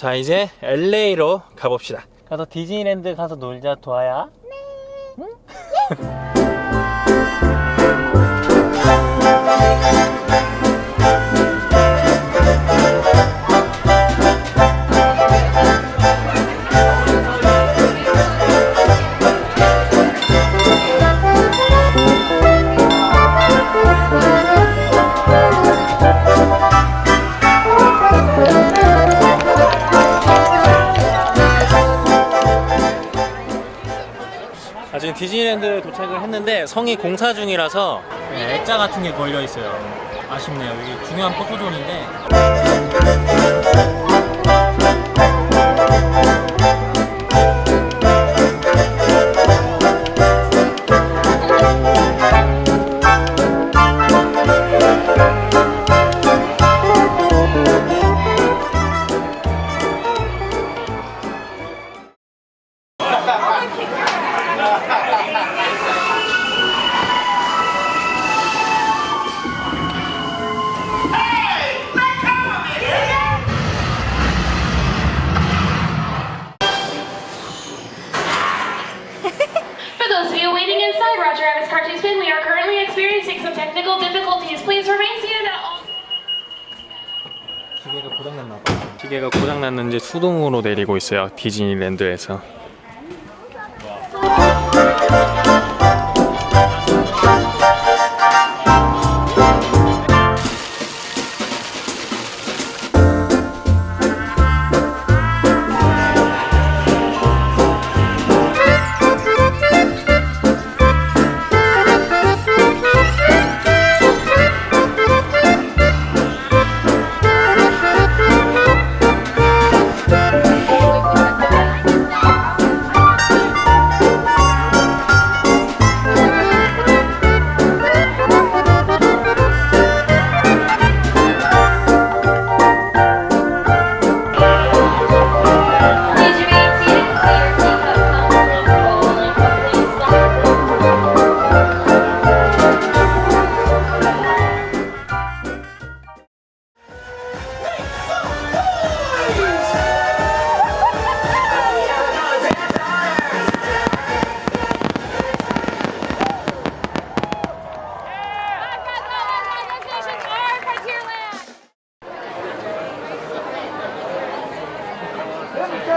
자 이제 LA로 가봅시다. 가서 디즈니랜드 가서 놀자 도아야. 아직 디즈니랜드 도착을 했는데 성이 공사 중이라서 네, 액자 같은 게 걸려 있어요. 아쉽네요. 여기 중요한 포토존인데. 기계가 고장났는지 수동으로 내리고 있어요. 디즈니랜드에서. Please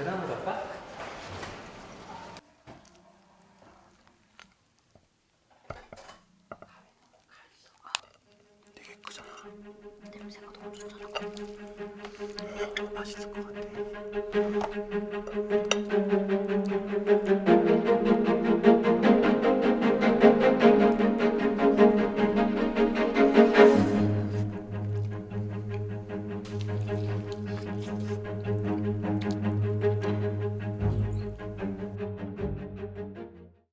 계단으로 갈까? 되게 크잖아. 냄새가 너무 좋잖아. 맛있을 것 같아.